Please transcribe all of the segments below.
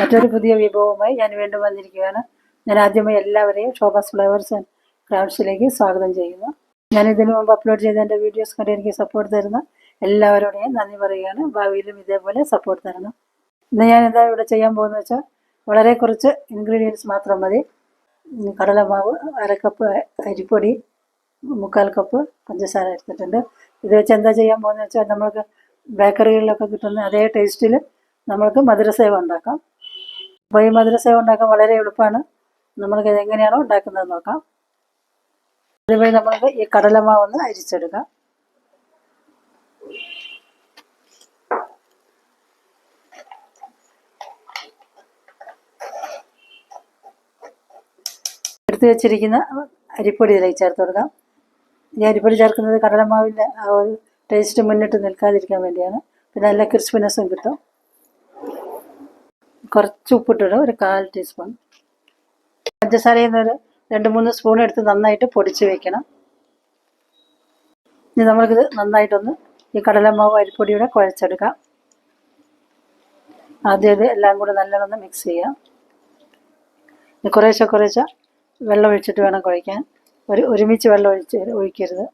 മറ്റൊരു പുതിയ വിഭവവുമായി ഞാൻ വീണ്ടും വന്നിരിക്കുകയാണ്. ഞാൻ ആദ്യമായി എല്ലാവരെയും ശോഭാസ് ഫ്ലേവേഴ്സ് ആൻഡ് ക്രാഫ്റ്റ്സിലേക്ക് സ്വാഗതം ചെയ്യുന്നു. ഞാൻ ഇതിനു മുമ്പ് അപ്ലോഡ് ചെയ്ത എന്റെ വീഡിയോസ് കണ്ട് എനിക്ക് സപ്പോർട്ട് തരുന്ന എല്ലാവരോടെയും നന്ദി പറയുകയാണ്. ഭാവിയിലും ഇതേപോലെ സപ്പോർട്ട് തരണം. ഇന്ന് ഞാൻ എന്താ ഇവിടെ ചെയ്യാൻ പോകുന്നത് വെച്ചാൽ വളരെ കുറച്ച് ഇൻഗ്രീഡിയൻസ് മാത്രം മതി. കടലമാവ് അരക്കപ്പ് കപ്പ് അരിപ്പൊടി മുക്കാൽ കപ്പ് പഞ്ചസാര എടുത്തിട്ടുണ്ട്. ഇത് വെച്ച് എന്താ ചെയ്യാൻ പോകുന്നത് വെച്ചാൽ നമ്മൾക്ക് ബേക്കറികളിലൊക്കെ കിട്ടുന്ന അതേ ടേസ്റ്റിൽ നമ്മൾക്ക് മധുരസേവ ഉണ്ടാക്കാം. അപ്പോൾ ഈ മധുരസേവ ഉണ്ടാക്കാൻ വളരെ എളുപ്പമാണ്. നമ്മൾക്ക് ഇത് എങ്ങനെയാണോ ഉണ്ടാക്കുന്നത് നോക്കാം. അതുവഴി നമ്മൾക്ക് ഈ കടലമാവ് ഒന്ന് അരിച്ചെടുക്കാം. എടുത്തു വെച്ചിരിക്കുന്ന അരിപ്പൊടി ഇതിലേക്ക് ചേർത്ത് കൊടുക്കാം. ഈ അരിപ്പൊടി ചേർക്കുന്നത് കടലമാവിന്റെ ആ ഒരു ടേസ്റ്റ് മുന്നിട്ട് നിൽക്കാതിരിക്കാൻ വേണ്ടിയാണ്. പിന്നെ നല്ല ക്രിസ്പിനെസ്സും കിട്ടും. കുറച്ച് ഉപ്പിട്ടിടും ഒരു കാൽ ടീസ്പൂൺ. പഞ്ചസാരയിൽ നിന്ന് ഒരു രണ്ട് മൂന്ന് സ്പൂൺ എടുത്ത് നന്നായിട്ട് പൊടിച്ച് വെക്കണം. ഇനി നമ്മൾക്കിത് നന്നായിട്ടൊന്ന് ഈ കടലമാവ് അരിപ്പൊടിയുടെ കുഴച്ചെടുക്കാം. ആദ്യം ഇത് എല്ലാം കൂടെ നല്ലോണം മിക്സ് ചെയ്യാം. കുറേശ്ശെ കുറേശ്ശെ വെള്ളം ഒഴിച്ചിട്ട് വേണം കുഴയ്ക്കാൻ. ഒരു ഒരുമിച്ച് വെള്ളം ഒഴിച്ച് ഒഴിക്കരുത്.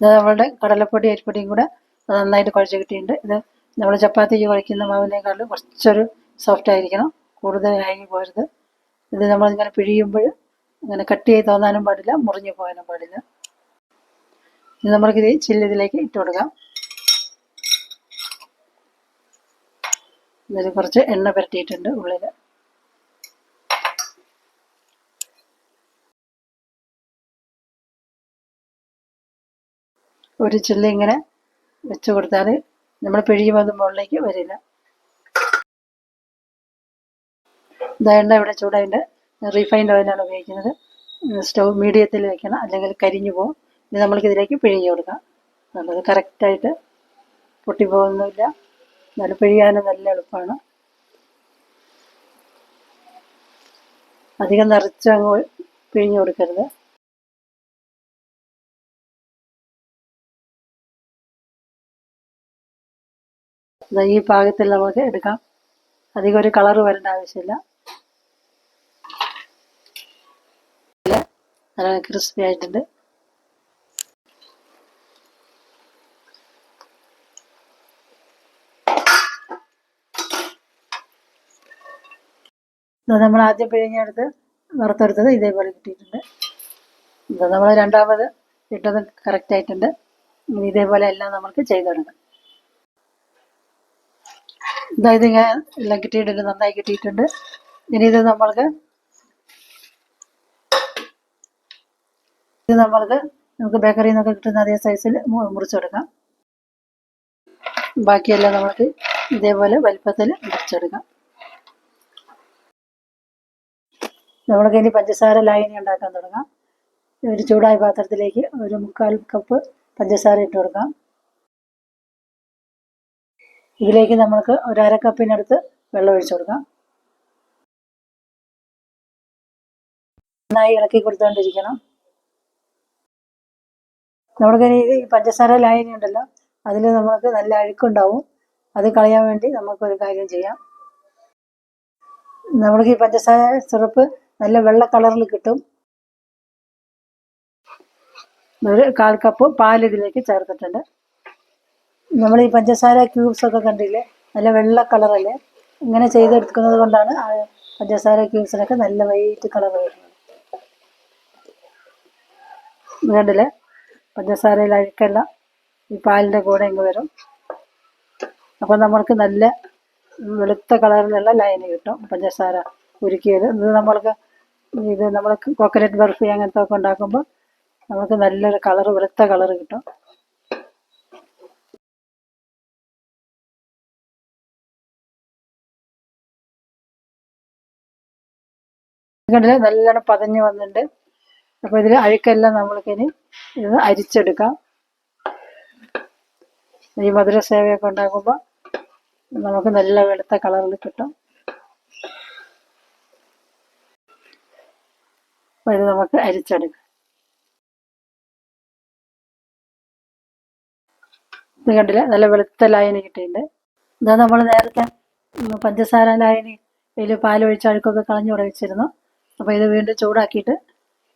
ഇത് നമ്മളുടെ കടലപ്പൊടി അരിപ്പൊടിയും കൂടെ നന്നായിട്ട് കുഴച്ച് കിട്ടിയിട്ടുണ്ട്. ഇത് നമ്മൾ ചപ്പാത്തിക്ക് കുഴയ്ക്കുന്ന മാവിനേക്കാളും കുറച്ചൊരു സോഫ്റ്റ് ആയിരിക്കണം. കൂടുതൽ ഹാങ്ങി പോരുത്. ഇത് നമ്മളിങ്ങനെ പിഴിയുമ്പോൾ ഇങ്ങനെ കട്ടിയായി തോന്നാനും പാടില്ല മുറിഞ്ഞു പോകാനും പാടില്ല. ഇനി ഇത് ഇതിലേക്ക് ഇട്ട് കൊടുക്കാം. ഇതിൽ കുറച്ച് എണ്ണ പുരട്ടിയിട്ടുണ്ട് ഉള്ളിൽ ഒരു ചില്ലി ഇങ്ങനെ വെച്ച് കൊടുത്താൽ നമ്മൾ പിഴിയുമ്പോൾ അത് മുകളിലേക്ക് വരില്ല. ഇതാ ഇവിടെ ചൂടായിട്ട് റീഫൈൻഡ് ഓയിലാണ് ഉപയോഗിക്കുന്നത്. സ്റ്റൗ മീഡിയത്തിൽ വെക്കണം അല്ലെങ്കിൽ കരിഞ്ഞു പോകും ഇനി നമ്മൾക്ക് ഇതിലേക്ക് കൊടുക്കാം. നല്ലത് കറക്റ്റായിട്ട് പൊട്ടിപ്പോകുന്നില്ല നല്ല പിഴിയാനും നല്ല എളുപ്പമാണ്. അധികം നിറച്ച് അങ്ങ് പിഴിഞ്ഞു കൊടുക്കരുത്. ഈ പാകത്തിൽ നമുക്ക് എടുക്കാം. അധികം ഒരു കളർ വരേണ്ട ആവശ്യമില്ല. നല്ല ക്രിസ്പി ആയിട്ടുണ്ട്. ഇത് നമ്മൾ ആദ്യം പിഴിഞ്ഞെടുത്ത് വറുത്തെടുത്തത് ഇതേപോലെ കിട്ടിയിട്ടുണ്ട് ഇത് നമ്മൾ രണ്ടാമത് ഇട്ടത് കറക്റ്റ് ആയിട്ടുണ്ട്. ഇതേപോലെ എല്ലാം നമുക്ക് ചെയ്തെടുക്കാം ഇതായത് ഇങ്ങനെ എല്ലാം കിട്ടിയിട്ടുണ്ട് നന്നായി കിട്ടിയിട്ടുണ്ട്. ഇനി ഇത് നമ്മൾക്ക് ഇത് നമ്മൾക്ക് നമുക്ക് ബേക്കറിയിൽ നിന്നൊക്കെ കിട്ടുന്ന അതേ സൈസിൽ മുറിച്ചെടുക്കാം ബാക്കിയെല്ലാം നമുക്ക് ഇതേപോലെ വലിപ്പത്തിൽ മുറിച്ചെടുക്കാം നമ്മൾക്ക് ഇനി പഞ്ചസാര ലായനി ഉണ്ടാക്കാൻ തുടങ്ങാം. ഒരു ചൂടായ പാത്രത്തിലേക്ക് ഒരു മുക്കാൽ കപ്പ് പഞ്ചസാര ഇട്ട് കൊടുക്കാം. ഇതിലേക്ക് നമ്മൾക്ക് ഒരു അര കപ്പിനടുത്ത് വെള്ളം ഒഴിച്ചു കൊടുക്കാം. നന്നായി ഇളക്കി കൊടുത്തുകൊണ്ടിരിക്കണം നമ്മൾക്ക് ഈ പഞ്ചസാര ലായനി ഉണ്ടല്ലോ അതിൽ നമുക്ക് നല്ല അഴുക്കുണ്ടാവും. അത് കളയാൻ വേണ്ടി നമുക്കൊരു കാര്യം ചെയ്യാം. നമ്മൾക്ക് ഈ പഞ്ചസാര സിറപ്പ് നല്ല വെള്ള കളറിൽ കിട്ടും. ഒരു കാൽ കപ്പ് പാൽ ഇതിലേക്ക് ചേർത്തിട്ടുണ്ട്. നമ്മൾ ഈ പഞ്ചസാര ക്യൂബ്സ് ഒക്കെ കണ്ടില്ലേ? നല്ല വെള്ള കളറല്ലേ ഇങ്ങനെ ചെയ്തെടുക്കുന്നത് കൊണ്ടാണ് ആ പഞ്ചസാര ക്യൂബ്സിനൊക്കെ നല്ല വൈറ്റ് കളർ വരുന്നത്. കണ്ടില്ലേ? പഞ്ചസാരയിൽ അഴുക്കല്ല ഈ പാലിന്റെ കൂടെ ഇങ്ങ് വരും. അപ്പം നമ്മൾക്ക് നല്ല വെളുത്ത കളറിലുള്ള ലൈന് കിട്ടും പഞ്ചസാര ഉരുക്കിയത്. ഇത് നമ്മൾക്ക് ഇത് നമ്മൾ കോക്കനട്ട് ബർഫി അങ്ങനത്തെ ഒക്കെ ഉണ്ടാക്കുമ്പോൾ നമുക്ക് നല്ലൊരു കളർ വെളുത്ത കളർ കിട്ടും. കണ്ടില്ല? നല്ലോണം പതഞ്ഞ് വന്നിട്ടുണ്ട്. അപ്പോൾ ഇതിൽ അഴുക്കെല്ലാം നമ്മൾക്കിനി ഇത് അരിച്ചെടുക്കാം. ഈ മധുര സേവയൊക്കെ ഉണ്ടാക്കുമ്പോൾ നമുക്ക് നല്ല വെളുത്ത കളറിൽ കിട്ടും. അപ്പൊ ഇത് നമുക്ക് അരിച്ചെടുക്കാം. ഇത് കണ്ടില്ല? നല്ല വെളുത്ത ലായനി കിട്ടിയിട്ടുണ്ട്. ഇതാ നമ്മൾ നേരത്തെ പഞ്ചസാര ലായനി ഇതിൽ പാലൊഴിച്ച് അഴുക്കൊക്കെ കളഞ്ഞു തുടങ്ങിച്ചിരുന്നു അപ്പോൾ ഇത് വീണ്ടും ചൂടാക്കിയിട്ട്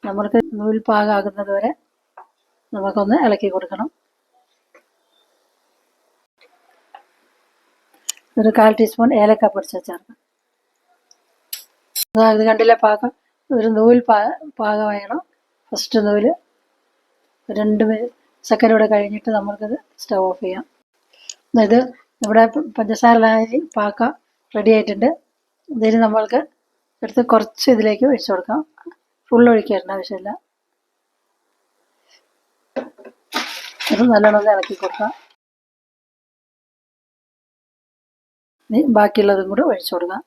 നമ്മൾക്ക് നൂൽ പാകാകുന്നത് വരെ നമുക്കൊന്ന് ഇളക്കി കൊടുക്കണം. ഒരു കാൽ ടീസ്പൂൺ ഏലക്ക പൊടിച്ച ചേർക്കാം ഇത് കണ്ടില്ലേ പാകം? ഒരു നൂൽ പാ വേണം ഫസ്റ്റ് നൂൽ രണ്ട് സെക്കൻഡ് കൂടെ കഴിഞ്ഞിട്ട് നമുക്കത് സ്റ്റവ് ഓഫ് ചെയ്യാം. ഇത് ഇവിടെ പഞ്ചസാര പാക്ക റെഡി ആയിട്ടുണ്ട്. ഇതിന് നമ്മൾക്ക് എടുത്ത് കുറച്ച് ഇതിലേക്ക് ഒഴിച്ചു കൊടുക്കാം. ഫുൾ ഒഴിക്കാറുണ്ട് ആവശ്യമില്ല. ഇത് നല്ലോണം ഇളക്കി കൊടുക്കാം. ഇനി ബാക്കിയുള്ളതും കൂടെ ഒഴിച്ചു കൊടുക്കാം.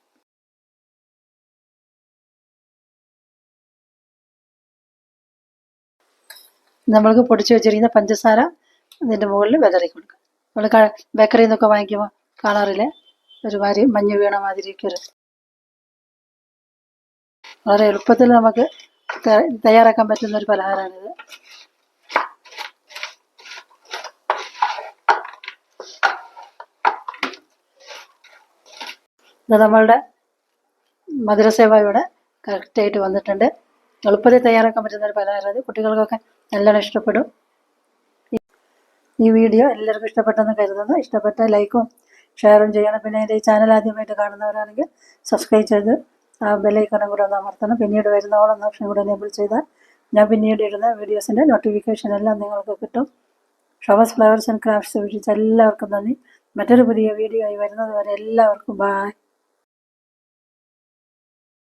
നമ്മൾക്ക് പൊടിച്ചു വെച്ചിരിക്കുന്ന പഞ്ചസാര ഇതിന്റെ മുകളിൽ വിതറി കൊടുക്കാം. നമ്മൾ ബേക്കറിയിൽ നിന്നൊക്കെ വാങ്ങിക്കുമ്പോൾ കാണാറില്ലേ? ഒരുമാതിരി മഞ്ഞ് വീണ മാതിരിയൊക്കെ ഒരു വളരെ എളുപ്പത്തിൽ നമുക്ക് തയ്യാറാക്കാൻ പറ്റുന്ന ഒരു പലഹാരമാണിത് ഇത് നമ്മളുടെ മധുരസേവ ഇവിടെ കറക്റ്റായിട്ട് വന്നിട്ടുണ്ട്. എളുപ്പത്തിൽ തയ്യാറാക്കാൻ പറ്റുന്ന ഒരു പലഹാരം അത് കുട്ടികൾക്കൊക്കെ നല്ലോണം ഇഷ്ടപ്പെടും. ഈ വീഡിയോ എല്ലാവർക്കും ഇഷ്ടപ്പെട്ടെന്ന് കരുതുന്നു. ഇഷ്ടപ്പെട്ട ലൈക്കും ഷെയറും ചെയ്യണം. പിന്നെ എന്റെ ഈ ചാനൽ ആദ്യമായിട്ട് കാണുന്നവരാണെങ്കിൽ സബ്സ്ക്രൈബ് ചെയ്ത് ബെല്ലൈക്കണും കൂടെ ഒന്ന് അമർത്തണം. പിന്നീട് വരുന്ന ഓളം ഓപ്ഷൻ കൂടെ എനേബിൾ ചെയ്താൽ ഞാൻ പിന്നീട് ഇടുന്ന വീഡിയോസിന്റെ നോട്ടിഫിക്കേഷൻ എല്ലാം നിങ്ങൾക്ക് കിട്ടും. ഷവേഴ്സ് ഫ്ലവേഴ്സ് ആൻഡ് ക്രാഫ്റ്റ്സ് വീക്ഷിച്ച എല്ലാവർക്കും നന്ദി. മറ്റൊരു പുതിയ വീഡിയോ ആയി വരുന്നത് വരെ എല്ലാവർക്കും ബായ്